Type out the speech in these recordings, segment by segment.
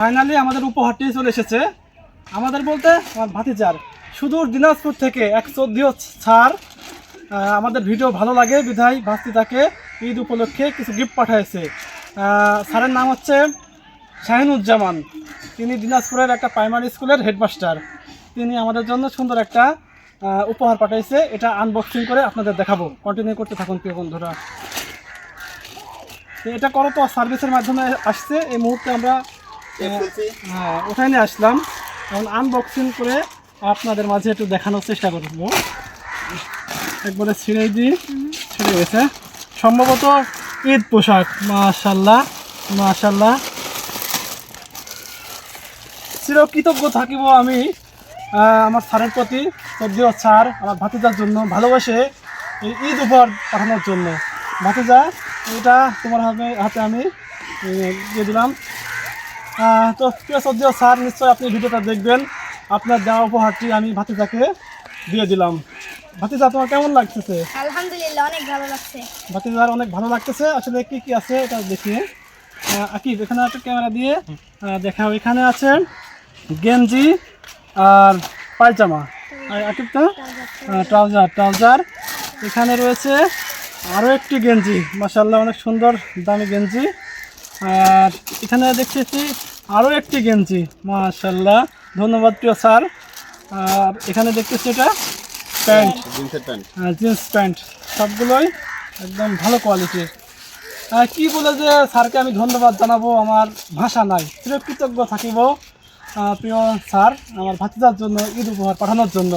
Finally আমাদের উপহারটি চলে এসেছে। আমাদের বলতে আমার ভাতিজার সুদূর দিনাজপুর থেকে এক চোদ্দিও ছাড় আমাদের ভিডিও ভালো লাগে বিধায় ভাস্তিতাকে ঈদ উপলক্ষে কিছু গিফট পাঠিয়েছে আহ, স্যারের নাম হচ্ছে শাহিনুজ্জামান। তিনি দিনাজপুরের একটা প্রাইমারি স্কুলের হেডমাস্টার তিনি আমাদের জন্য সুন্দর একটা উপহার পাঠিয়েছে এটা আনবক্সিং করে আপনাদের দেখাবো। কন্টিনিউ করতে থাকুন প্রিয় বন্ধুরা। এটা করো তো সার্ভিসের মাধ্যমে আসছে। এই মুহূর্তে আমরা হ্যাঁ ওখানে আসলাম। এখন আনবক্সিং করে আপনাদের মাঝে একটু দেখানোর চেষ্টা করব। একবারে ছিঁড়ে দিই। ছিঁড়ে গেছে। সম্ভবত ঈদ পোশাক। মাশাল্লাহ মাশাল্লাহ চিরকৃতজ্ঞ থাকিব আমি আমার স্যারের প্রতি যদিও স্যার, আমার ভাতিজার জন্য ভালোবাসে এই ঈদ উপহার পাঠানোর জন্য। ভাতিজা, এটা তোমার হাতে হাতে আমি দিয়ে দিলাম। তো প্রিয় শ্রদ্ধেয় স্যার নিশ্চয়ই আপনি ভিডিওটা দেখবেন। আপনার দেওয়া উপহারটি আমি ভাতিজাকে দিয়ে দিলাম। ভাতিজা তোমার কেমন লাগতেছে? আলহামদুলিল্লাহ অনেক ভালো লাগছে। ভাতিজার অনেক ভালো লাগতেছে। আসলে কি কি আছে এটা দেখিয়ে আকিব এখানে একটা ক্যামেরা দিয়ে দেখাও। এখানে আছে গেঞ্জি আর পায়জামা। আর আকিব তো? Trouser trouser. এখানে রয়েছে আরও একটি গেঞ্জি। মাসাল্লাহ অনেক সুন্দর দামি গেঞ্জি। আর এখানে দেখতেছি আরও একটি গেঞ্জি। মাশাল্লাহ ধন্যবাদ প্রিয় স্যার। আর এখানে দেখতেছি এটা প্যান্ট। জিন্সের প্যান্ট। Jeans pant. সবগুলোই একদম ভালো কোয়ালিটির। কি বলে যে স্যারকে আমি ধন্যবাদ জানাব আমার ভাষা নাই। চির কৃতজ্ঞ থাকিব প্রিয় স্যার আমার ভাতিজার জন্য ঈদ উপহার পাঠানোর জন্য।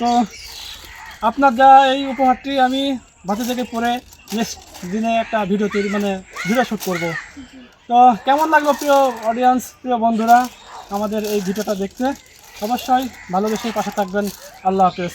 তো আপনার যা এই উপহারটি আমি ভাতিজাকে পরে নেক্সট দিনে একটা ভিডিও তৈরি মানে ভিডিও শ্যুট করব। তো কেমন লাগল প্রিয় অডিয়েন্স প্রিয় বন্ধুরা আমাদের এই ভিডিওটা দেখতে? অবশ্যই ভালোবেসে পাশে থাকবেন। আল্লাহ হাফেজ।